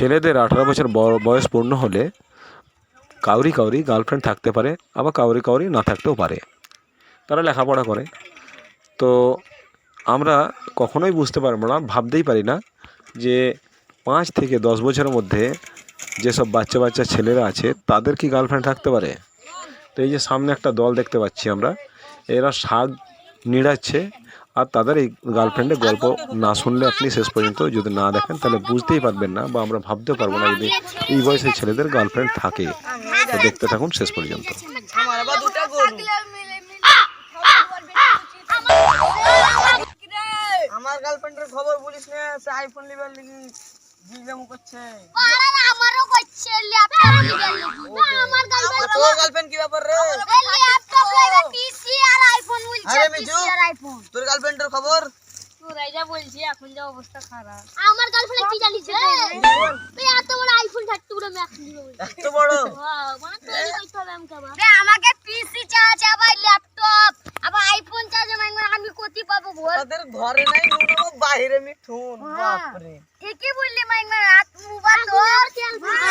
ছেলেদের আঠারো বছর বয়স পূর্ণ হলে কাউরি কাউরি গার্লফ্রেন্ড থাকতে পারে, আবার কাউরি কাউরি না থাকতেও পারে। তারা লেখাপড়া করে। তো আমরা কখনোই বুঝতে পারব না, ভাবতেই পারি না যে পাঁচ থেকে দশ বছরের মধ্যে যেসব বাচ্চা বাচ্চা ছেলেরা আছে, তাদের কি গার্লফ্রেন্ড থাকতে পারে? তো এই যে সামনে একটা দল দেখতে পাচ্ছি আমরা, এরা শাক নিড়াচ্ছে আর তাদের এই গার্লফ্রেন্ডের গল্প না শুনলে আপনি শেষ পর্যন্ত যদি না দেখেন তাহলে বুঝতেই পারবেন না বা আমরা ভাবতেও পারব না যদি এই বয়সের ছেলেদের গার্লফ্রেন্ড থাকে। তো দেখতে থাকুন শেষ পর্যন্ত। আমার গার্লফ্রেন্ডের খবর বলিস না সে আইফোন লিবার লাগি জিজ্ঞামু করছে। আমারও করছে ল্যাপটপ লাগি আমার গার্লফ্রেন্ড তোর গার্লফ্রেন্ড কি ব্যাপার রে ল্যাপটপ লাগা পিসি আর আইফোন বলছে আরে আইফোন তোর গার্লফ্রেন্ডের খবর? তোরাই বলছি এখন যা অবস্থা খারাপ। আমার গার্লফ্রেন্ড কি জানিস রে? তুই এত বড় আইফোন থাকতে পুরো ম্যাক্স দিবে। এত বড়? মানে তৈরি করতে হবে আমাকে আবার। রে আমাকে পিসি চার্জ আবার ল্যাপটপ আবার আইফোন চার্জ মানে আমি কোতি পাবো বল? তাদের ঘরে নাই নুনো বাইরে মিঠুন বাপরে। ঠিকই বললি মাইমা রাত মুবা তো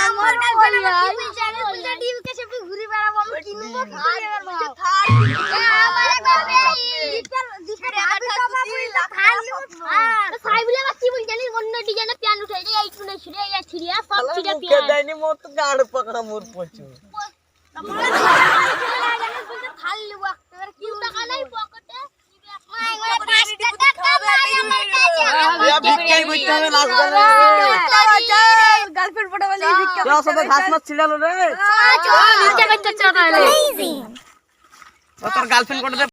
আমার গার্লফ্রেন্ড ঘুরে বেড়াবো আমি কিনবো কি এবার ভাব আমার গার্লফ্রেন্ড দীপের দীপের আমি তো আমার বললা খাই খাই বলে আমার কি বল জানিস অন্য ডিজাইনের প্যান উঠে রে এই শুনে শুনে এই ছিড়িয়া দেয়নি? মত গাড় পাকড়া মোর পচু। গার্লফ্রেন্ড পড়া